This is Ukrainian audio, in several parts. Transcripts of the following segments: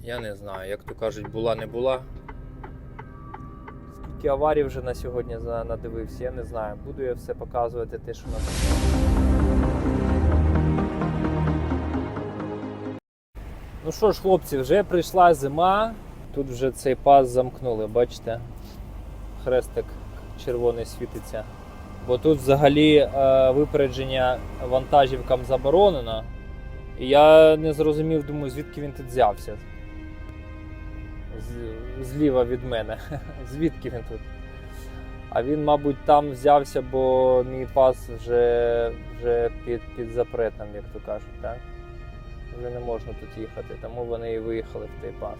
я не знаю, як то кажуть, була не була. Скільки аварій вже на сьогодні надивився, я не знаю. Буду я все показувати те, що на Ну що ж, хлопці, вже прийшла зима. Тут вже цей пас замкнули, бачите? Хрестик червоний світиться. Бо тут взагалі е, випередження вантажівкам заборонено. І я не зрозумів, думаю, звідки він тут взявся. Зліва від мене. звідки він тут? А він, мабуть, там взявся, бо мій пас вже, вже під, під запретом, як то кажуть, так? Вже не можна тут їхати, тому вони і виїхали в той пас.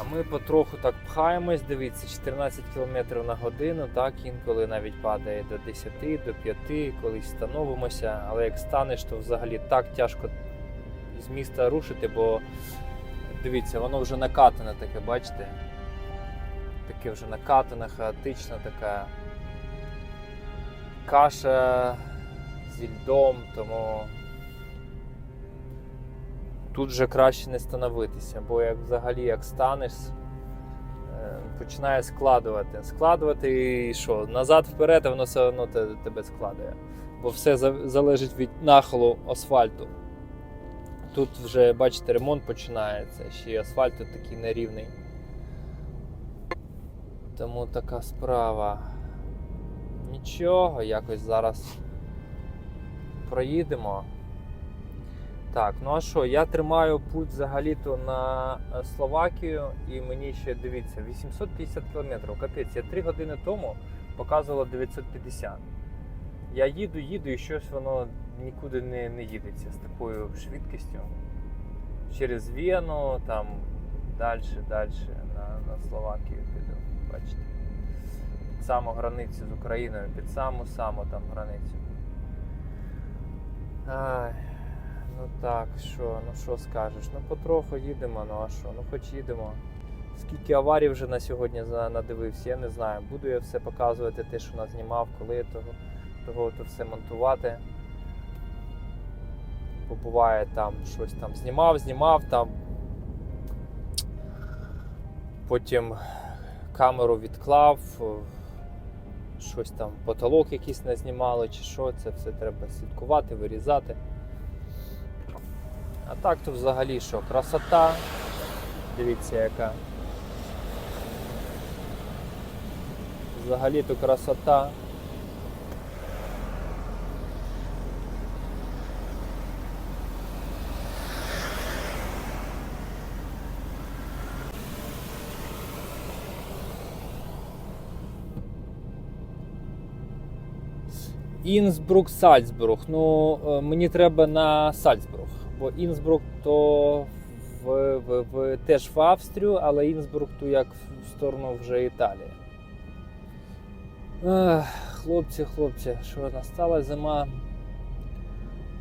А ми потроху так пхаємось, дивіться, 14 км на годину, так, інколи навіть падає до 10, до 5, колись становимося, але як станеш, то взагалі так тяжко з міста рушити, бо дивіться, воно вже накатане таке, бачите? Таке вже накатане, хаотична така каша зі льдом, тому тут вже краще не становитися, бо як взагалі як станеш, е, починає складувати. Складувати і що? Назад вперед, воно все одно тебе складує. Бо все залежить від нахилу асфальту. Тут вже, бачите, ремонт починається, ще й асфальт тут такий нерівний. Тому така справа. Нічого, якось зараз проїдемо. Так, ну а що, я тримаю путь взагалі-то на е, Словакію, і мені ще дивіться, 850 кілометрів. Капець, я 3 години тому показувало 950. Я їду, їду, і щось воно нікуди не, не їдеться з такою швидкістю. Через Вену, там далі, далі на, на Словакію піду. Бачите. Під саму границю з Україною, під саму-саму там границю. Ай. Ну так, що, ну що скажеш? Ну потроху їдемо, ну а що, ну хоч їдемо. Скільки аварій вже на сьогодні надивився, я не знаю. Буду я все показувати, те, що назнімав, коли того, того то все монтувати. Бо буває там щось там знімав, знімав там. Потім камеру відклав, щось там потолок якийсь не знімало, чи що, це все треба слідкувати, вирізати. А так то взагалі що, красота. Дивіться яка. Взагалі то красота. Інсбрук, Сальцбург. Ну, е, мені треба на Сальцбург, бо Інсбрук то в, в, в, теж в Австрію, але Інсбрук то як в сторону вже Італії. Ех, хлопці, хлопці, що настала зима.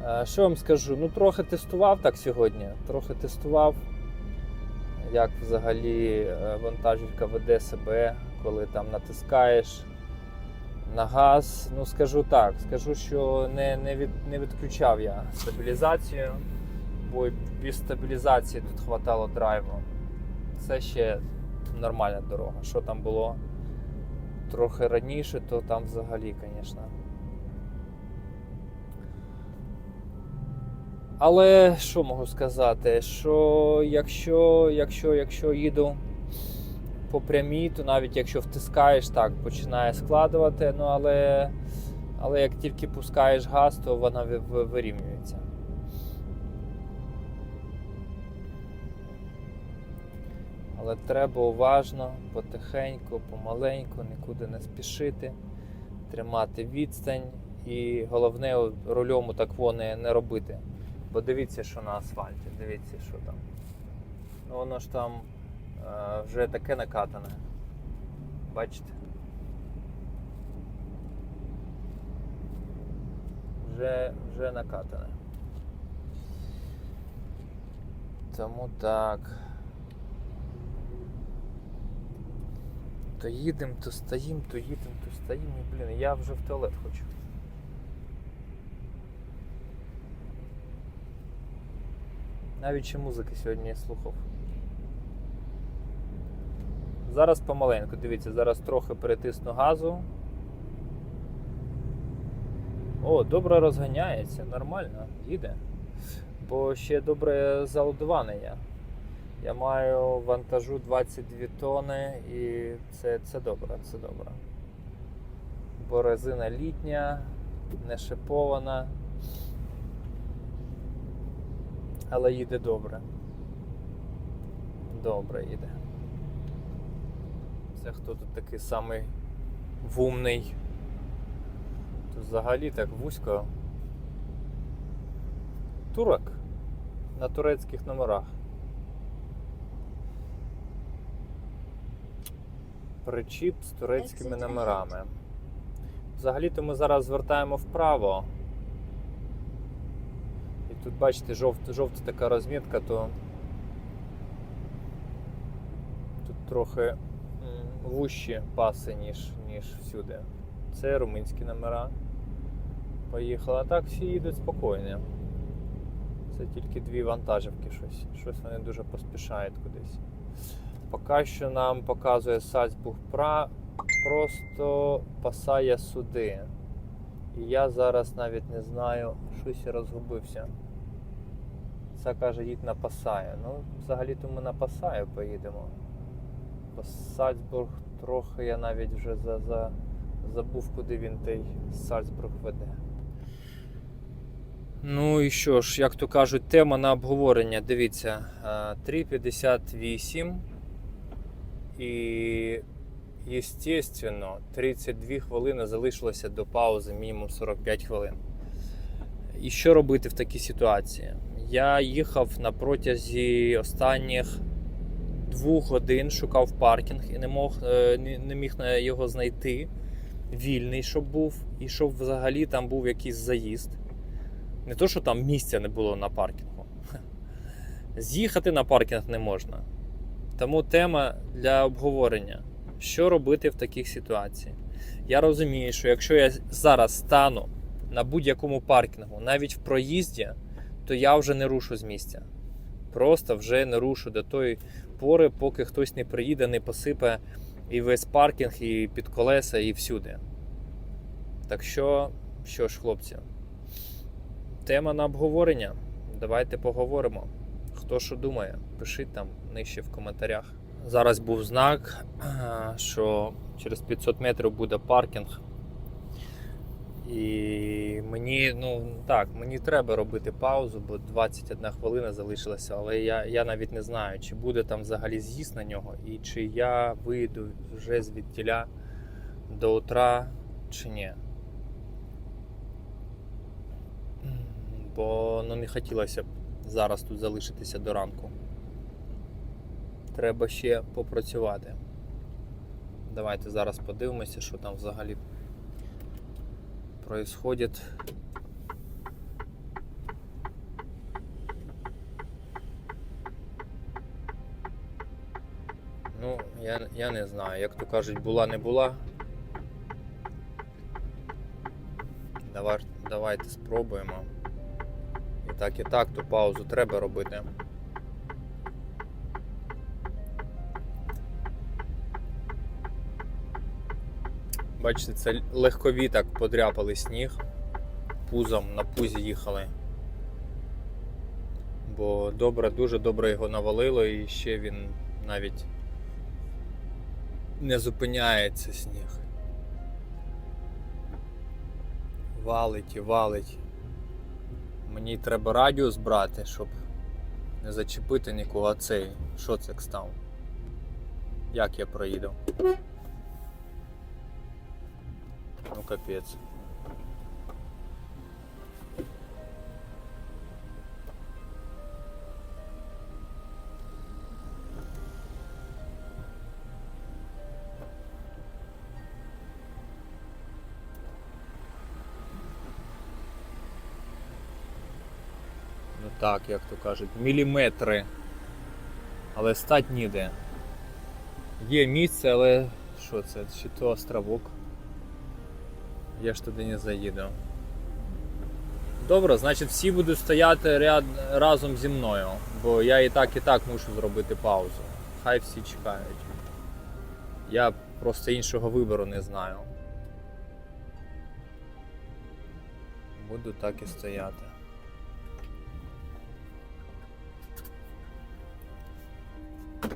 Е, Що вам скажу? Ну, трохи тестував так сьогодні. Трохи тестував, як взагалі е, вантажівка веде себе, коли там натискаєш на газ. Ну, скажу так, скажу, що не, не, від, не відключав я стабілізацію, бо без стабілізації тут хватало драйву. Це ще нормальна дорога. Що там було трохи раніше, то там взагалі, звісно. Але що можу сказати? Що якщо, якщо, якщо їду по прямій, то навіть якщо втискаєш, так починає складувати. Ну але, але як тільки пускаєш газ, то вона ви- ви- вирівнюється. Але треба уважно, потихеньку, помаленьку, нікуди не спішити, тримати відстань і головне от рульом так не, не робити. Бо дивіться, що на асфальті, дивіться, що там. Ну, воно ж там вже таке накатане. Бачите? Вже, вже накатане. Тому так. То їдемо, то стоїм, то їдемо, то стоїм. І, блін, я вже в туалет хочу. Навіть ще музики сьогодні не слухав. Зараз помаленьку, дивіться, зараз трохи перетисну газу. О, добре розганяється, нормально, їде. Бо ще добре залодоване я. Я маю вантажу 22 тони і це, це добре, це добре. Бо резина літня, не шипована. Але їде добре. Добре їде. Це хто тут такий самий вумний? Тут взагалі так вузько. Турок на турецьких номерах. Причіп з турецькими номерами. Взагалі-то ми зараз звертаємо вправо. І тут, бачите, жовта, жовта така розмітка, то тут трохи вущі паси, ніж, ніж всюди. Це румунські номера. Поїхали. А так всі їдуть спокійно. Це тільки дві вантажівки щось. Щось вони дуже поспішають кудись. Поки що нам показує Сальцбург Пра просто пасає суди. І я зараз навіть не знаю, щось я розгубився. Це каже, їдь на Пасає. Ну, взагалі-то ми на Пасаю поїдемо. Сальцбург трохи я навіть вже за, за, забув, куди він той Сальцбург веде. Ну і що ж, як то кажуть, тема на обговорення. Дивіться, е, 3,58 і, естественно, 32 хвилини залишилося до паузи, мінімум 45 хвилин. І що робити в такій ситуації? Я їхав на протязі останніх двох годин, шукав паркінг і не, мог, е, не- не міг його знайти. Вільний, щоб був, і щоб взагалі там був якийсь заїзд. Не то, що там місця не було на паркінгу. З'їхати на паркінг не можна. Тому тема для обговорення: що робити в таких ситуаціях? Я розумію, що якщо я зараз стану на будь-якому паркінгу, навіть в проїзді, то я вже не рушу з місця. Просто вже не рушу до тої пори, поки хтось не приїде, не посипе і весь паркінг, і під колеса, і всюди. Так що, що ж, хлопці, тема на обговорення. Давайте поговоримо. Хто що думає, пишіть там нижче в коментарях. Зараз був знак, що через 500 метрів буде паркінг. І мені, ну так, мені треба робити паузу, бо 21 хвилина залишилася, але я, я навіть не знаю, чи буде там взагалі з'їзд на нього, і чи я вийду вже звідтіля до утра, чи ні. Бо ну, не хотілося б зараз тут залишитися до ранку. Треба ще попрацювати. Давайте зараз подивимося, що там взагалі происходит. Ну, я, я не знаю, як то кажуть, була не була. Давайте спробуємо. І так, і так, ту паузу треба робити. Бачите, це легкові так подряпали сніг. Пузом на пузі їхали. Бо добре, дуже добре його навалило і ще він навіть не зупиняється сніг. Валить і валить. Мені треба радіус брати, щоб не зачепити нікого. А цей, що це став? Як я проїду? Ну капець. Ну так, як то кажуть, міліметри. Але стать ніде. Є місце, але що це? Чи то островок? Я ж туди не заїду. Добре, значить всі будуть стояти ряд разом зі мною, бо я і так, і так мушу зробити паузу. Хай всі чекають. Я просто іншого вибору не знаю. Буду так і стояти.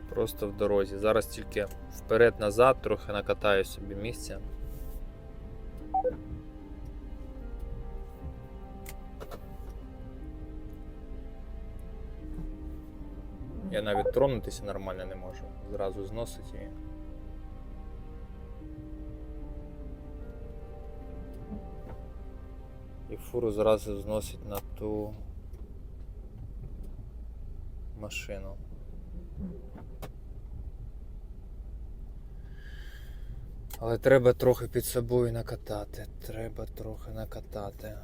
Просто в дорозі. Зараз тільки вперед-назад трохи накатаю собі місце. Я навіть тронутися нормально не можу. Зразу зносить її. І фуру зразу зносить на ту машину. Але треба трохи під собою накатати. Треба трохи накатати.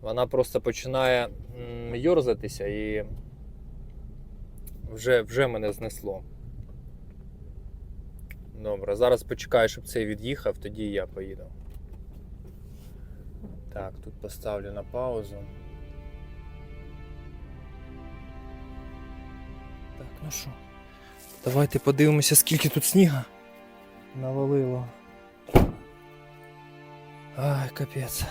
Вона просто починає йорзатися і вже, вже мене знесло. Добре, зараз почекаю, щоб цей від'їхав, тоді я поїду. Так, тут поставлю на паузу. Так, ну що, давайте подивимося, скільки тут сніга навалило. Ай, капець.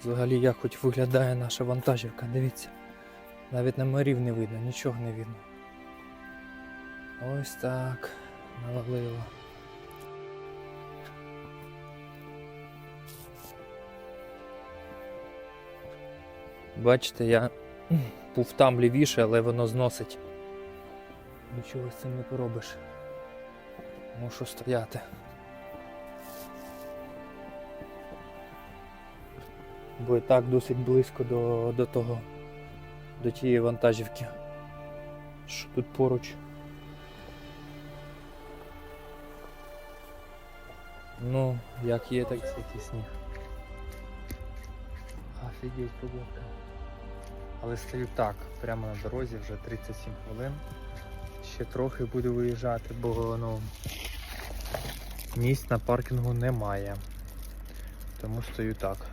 Взагалі, як хоч виглядає наша вантажівка, дивіться. Навіть номерів не видно, нічого не видно. Ось так навалило. Бачите, я був там лівіше, але воно зносить. Нічого з цим не поробиш. Мушу стояти. Бо і так досить близько до, до того, до тієї вантажівки. Що тут поруч. Ну, як є, так який сніг. Офігеть погодка. Але стою так, прямо на дорозі, вже 37 хвилин. Ще трохи буду виїжджати, бо ну, місць на паркінгу немає. Тому стою так.